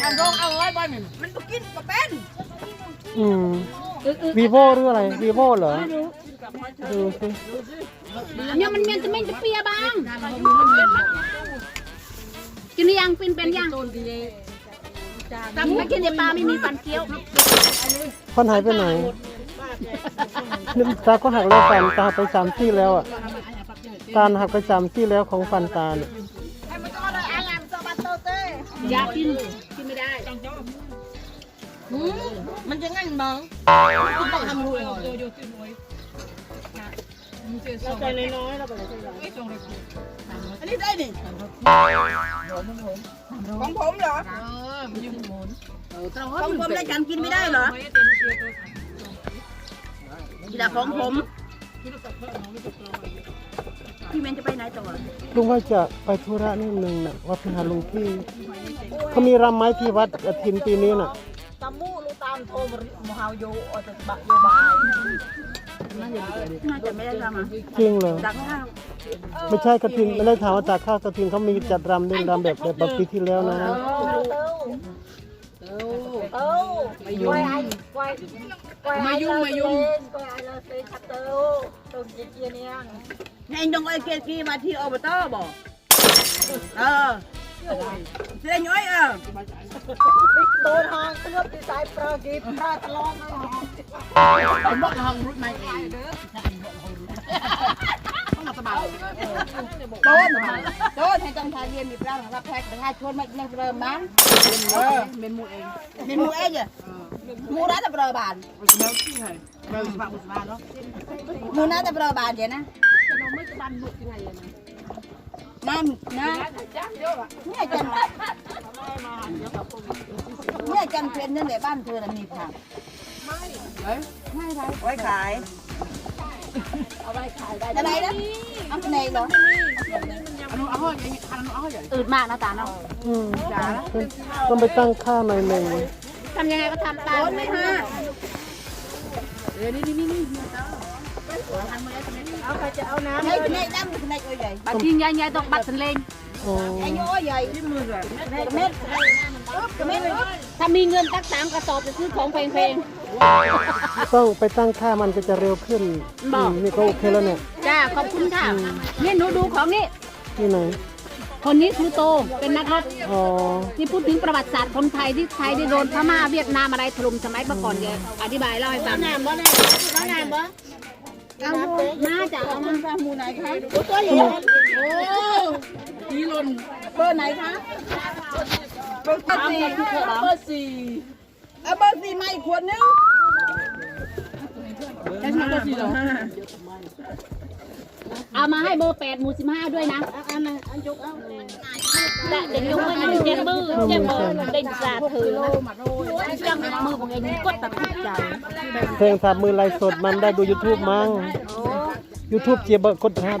เอาลงเอาไว้บ้านนี่มันบ่กินบ่เป็นอืมวีโวหรืออะไรวีโวเหรอดูสิเนี่ยมันมันจะไม่จะเปียบางกินหรือยังเป็นเป็นยังตำไม่กินเดี๋ยวปลาไม่มีฟันเคี้ยวฟันหายไปไหนนี่ตาก็หักแล้วฟันตาไปสามซี่แล้วอะตาหักไปสามซี่แล้วของฟันตาเนี่ย ยากินกินไม่ได้มันจะงั้นบ้างคุณต้องทำด้วยเราใจน้อยๆเราไปเลยอันนี้ได้ดิของผมเหรอเออมันยุ่งหมุนเออต้อของผมแล้วฉันกินไม่ได้เหรอทีละของผม พี่เมนจะไปไหนต่อลุงว่าจะไปธุระนิดนึงน่ะว่าไปหาลุงพี่เขามีรำไม้ที่วัดกฐินปีนี้น่ะตามูลูตามโทรมหาโยอจะบะโยบายน่าจะไม่ได้ทำอะจริงเหรอดังข้าวไม่ใช่กระถินไม่ได้ถามว่าจากข้าวกระถินเขามีจัดรำเล่นรำแบบแบบปีที่แล้วนะ Oh, Mayung. Coi ai, coi, coi Mayung, ai Mayung. lên, coi ai lên lên sắp tới. Đừng gì kia nè. ในายน้องไอ้เกยกีมาที่อบตบ่เออเสียน้อยเออ Biết tôi hòn, tôi lớp đi sai pro kịp, ra talon nó hòn. ผมบอกทางรุดไม่เอง สบายต้นต้นให้จังทายเรียนมีปลาของรับแพ็คแต่ถ้าชวนมาเล่เริ่มมั้งเออเป็นมูเองมีมูเอ้ยมูน่าจะเปรบานมันจะเล่าที่ไหนเราสบายสบายเนาะมูน่าจะเปรบานเดี๋ยวนะเราไม่บายบุกยังไงนะน้ำนะเนี่ยจันเนี่ยจันเพียนนั่นแหละบ้านเธอน่ะมีผักเฮ้ยไว้ขายเอาไว้ขาย อะไรนะเอาไปไหนเหรออนุเอาห้อยอย่างนี้อนุเอาห้อยอย่างนี้อืดมากนะตาเนาะอืมจ้าต้องไปตั้งค่าหน่อยหนึ่งทำยังไงก็ทำตามโอนไม่ห้าเออนี่นี่นี่นี่เอาใครจะเอาน้ำในในดำในตัวใหญ่บัตรทิ้งยายๆตกบัตรสันเลงอ๋อไอ้โย่ใหญ่ที่มือเลยเม็ดเม็ดถ้ามีเงินตักสามกระสอบจะซื้อของแพงๆ ต้องไปตั้งค่ามันก็จะเร็วขึ้นบอกอืมนี่ก็โอเคแล้วเนี่ยๆจ้าขอบคุณค่ะนี่หนูดูของนี่ที่ไหนคนนี้ครูโตเป็นนักรบอ๋อที่พูดถึงประวัติศาสตร์คนไทยที่ไทยได้โดนพม่าเวียดนามอะไรถล่มสมัยเมื่อก่อนแกอธิบายเล่าให้ฟัง น้ำบ่เนี่ยน้ำบ่เอามาจ้ะเอามาน้ำมูไหนคะตัวใหญ่โอ้นี่ลนเบอร์ไหนคะเบอร์สี่เบอร์สี่เอาเบอร์สี่มาอีกขวดนึง ใช่ใช่ก็สี่หรอเอามาให้เบอร์แปดหมู่สิบห้าด้วยนะอันนั้นอันจุกเอาแต่เด็กยกมือเจ็บมือเจ็บมือเด็กสาดถือจังมือของเองกดแบบติดใจเพลงสามมือไลฟ์สดมันได้ดู YouTube มั้ง YouTube เจียบกดฮัด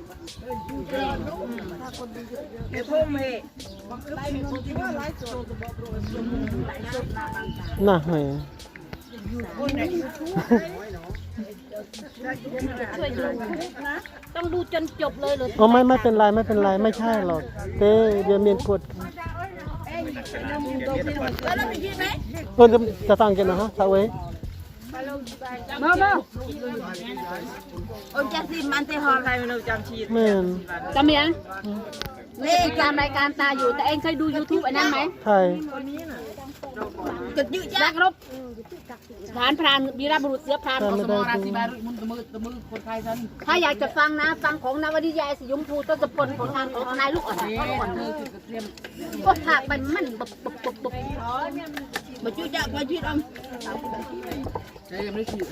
เดี๋ยวพ่มย์น่าหอยยต้องดูจนจบเลยเหรือโอ้ไม่ไม่เป็นไรไม่เป็นไรไม่ใช่หรอกเต้เรียนเมียนกดเออจะสั่งกันนะฮะสาวเว้ มามาโอ้จะสิมันเตหอใครไม่รู้จำชีดแม่นจำยังนี่ตามรายการตาอยู่แต่เองเคยดู YouTube อันนั้นไหมใช่กึดยืดนัยักรบฐานพรานวีรบุรุษเสือพรานใช่ไม่ได้ราดูศีบารุมุนตะมือตะมือคนไทยฉันถ้าอยากจะฟังนะ ฟังของนวนิยายสยมพูต้นสะพลของทางของนายลูกอ่อนนี่คือเตรียมก็ถากไปมันบบบบบบ มาช่วยจับมาชีดอมใช่ยังไม่ฉีด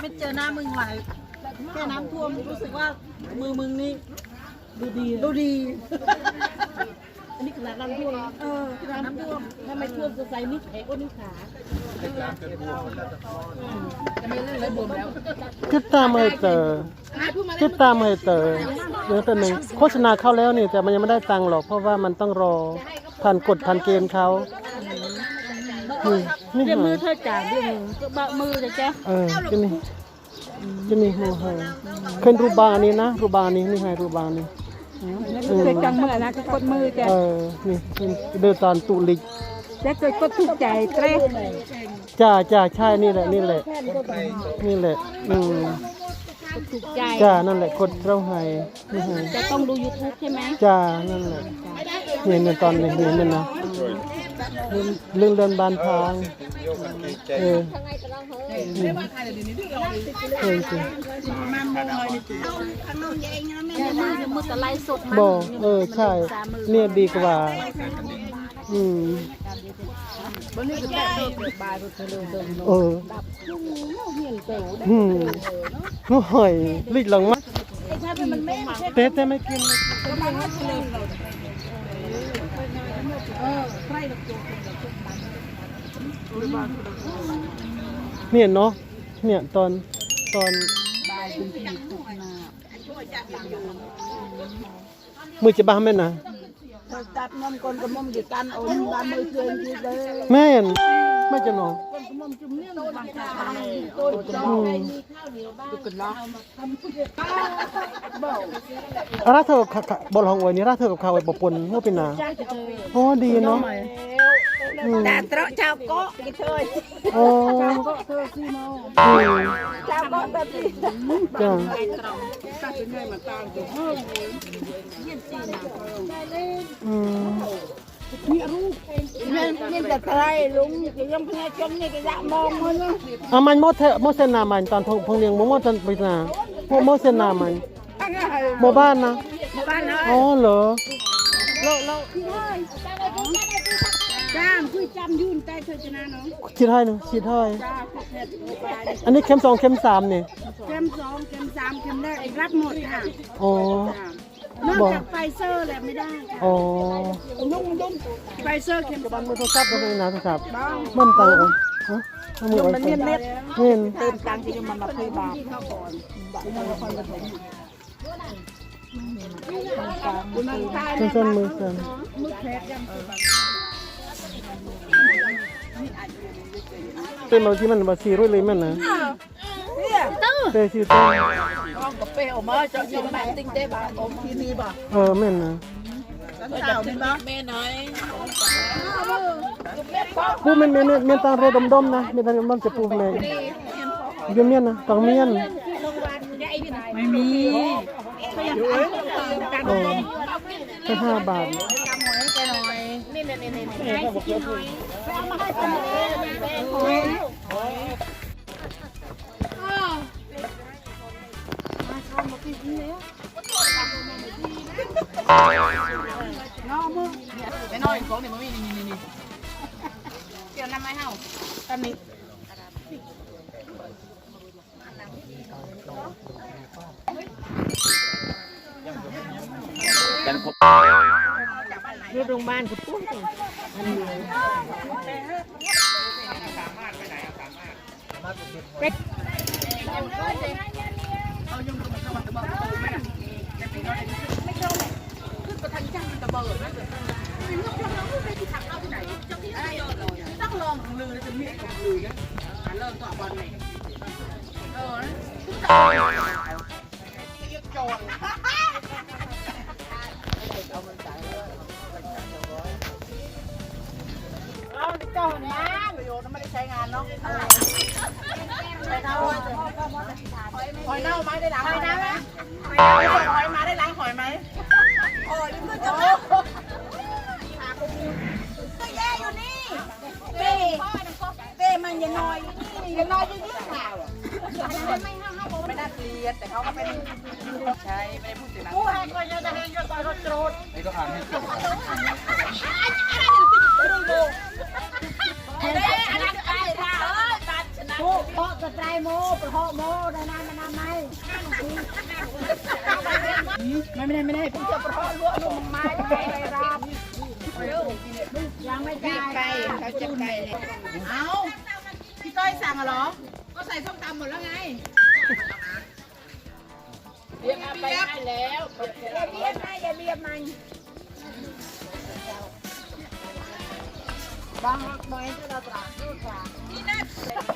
ไม่เจอหน้ามึงไหลแค่น้ำท่วมรู้สึกว่ามือมึงนี่ดูดีดูดี อันนี้ขนาดน้ำท่วมเออน้ำท่วมถ้าไม่ท่วมจะใส่นี่แขกก็นี่ขา จะไม่เล่นเลยบ่มแล้วติดตามให้เตอติดตามให้เตอเดี๋ยวแต่หนึ่งโฆษณาเข้าแล้วนี่แต่มันยังไม่ได้ตังค์หรอก เพราะว่ามันต้องรอผ่านกฎผ่านเกณฑ์เขานี่นี่เดี๋ยวหมืออยเธอจ่ายเดี๋ยวมือก็บะมือจะแจ๊เออจะนี่จะนี่หัวให้ขึ้นรูปบางอันนี้นะรูปบางอันนี้นี่ให้รูปบางอันนี้อืมเคยจังมือนะก็กดมือจ้ะเออนี่เป็นเดินตอนตุลิก แล้วเคยกดถูกใจเตรจ้าจ้าใช่นี่แหละนี่แหละ นี่แหละอืมถูกใจจ้านั่นแหละกดเราให้นี่ให้จะต้องดู YouTube ใช่ไหมจ้านั่นแหละเนี่ยเนี่ยตอนนี้เนี่ยนั่นนะเรื่องเดินบานทางเออเออจริงเดี๋ยวมือเดี๋ยว มือตะไลสดมันบอกเออใช่เนี่ยดีกว่าอืมเอออืมโอ้ยลิกหลังมาเต้เต้ไม่กินไม่กินเนี่ยเนาะเนี่ยตอนตอนมือจะบ้าแม่นะ จับนมคนกับนมอยู่กันโอ้ยบ้านมือเกินทีเลยแม่นไม่จะนอนคนกับนมจุ่มเนี่ยบางครั้งอืมตุกนล้ออาราเธอขะบอลของไว้นี่ราเธอกับเขาไว้ปะปนว่าเป็นนาโอ้ดีเนาะอืมแต่เตาะชาวเกาะกี่เธอโอ้เธอซีโมอืมชาวเกาะแบบนี้จ้า อืมเนี่ยนี่แต่ไทยลุงก็ยังพนักงานนี่ก็อยากมองมันนะอามันโมเทโมเซนามันตอนทงพงเลียงโมโมตันไปนาโมโมเซนามันโมบ้านนะบ้านเนาะอ๋อเหรอ จ้ามคุยจำยุ่นใต้เธอจะนาเนาะคิดให้หนึ่งคิดให้อันนี้เข็มสองเข็มสามเนี่ยเข็มสองเข็มสามเข็มแรกรับหมดค่ะอ๋อนอกบอกจากไฟเซอร์แหละไม่ได้อ๋อไฟเซอร์เข็มสองบ้านมือโทรศัพท์ก็เป็นนโทรศัพท์มันตังค์ฮะเอามือไว้ก่อนเห็นเติมตังค์ที่มันมาคุยบาทเส้นมือสั่น เต้นเราที่มันบาซีรุ่ยเลยแม่นนะเต้ชื่อเต้ห้องกาแฟออกมาจะยิงแบบติ้งเต้บาอมที่นี่บ่เออแม่นนะกันเต่านี่บ่แม่น้อยปูเมียนเมียนเมียนตางโรดมดมนะเมียนตางโรดมดมจะปูแม่เมียนเมียนนะต้องเมียนไม่มีโอ้แค่ห้าบาทไม่น้อยของเนี่ยมันมีนี่ นี่นี่เกี่ยวน้ำไม้เห่าต รถโรงพยาบาลคือปุ้งต้องลองของลือแล้วจะมีของลือนะเริ่มต่อบอลเลยเออเอา เจ้านะประโยชน์ไม่ได้ใช้งานเนาะไปเน่าหอยเน่าไหมได้ล้างหอยเน่าไหมหอยมาได้ล้างหอยไหมโอ้ยมันจะก็แย่อยู่นี่เป้เป้มันยังน้อยยังน้อยยิ่งยิ่งข่าวไม่น่าเกลียดแต่เขาก็เป็นใช่ไม่ได้พูดถึงนะผู้ให้ก็ยังจะเห็นก็ต่อยก็โจรไอ้ก็อ่านให้จบ เพาะกรโมเพาะโมได้นานมานานไหมไม่ไม่ได้ไม่ได้ผมจะเพาะลวกลงไม้ไปรับยังไม่จ่ายไปเขาจะไปเลยเอาพี่ก้อยสั่งเหรอ ก็ใส่ส้มตำหมดแล้วไงเรียกไปให้แล้วอย่าเบียดมาอย่าเบียดมันบางบอยจะเราตราดูกว่านี่นั่นเอาลงเองอันนี้เรากู้คนรถเอ็มรถรถอัน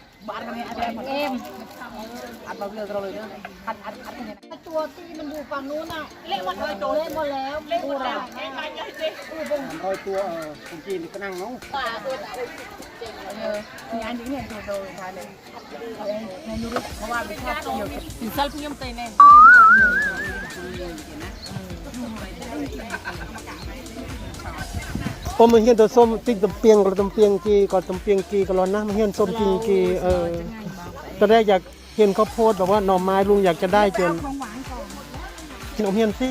ลยรถรถรถรถรถแล้วกิโลบางเขาเก็บได้เร็วไปกันนะบ้านกันเนี่ยอะไรเอ็มอัดเราเรื่องเราเลยนะอัดอัดอัดเนี่ยตัวที่มันอยู่ฝั่งนู้นน่ะเละหมดเลยเละหมดแล้วเละหมดแล้วคอยตัวคนจีนก็นั่งน้องงานนี้เนี่ยตัวโตทานเลยในนู้นเพราะว่าเป็นชอบเกี่ยวกับสินซัลพิมพ์เตยแน่ ผมมันเห็นตัวส้มติ๊กตะเปียงกับตะเปียงกีก็ตะเปียงกีก็ร้อนนะมันเห็นส้มจริงกีเออตอนแรกอยากเห็นข้าวโพดแบบว่าหน่อไม้ลุงอยากจะได้จนของหวานอมเห็นสิ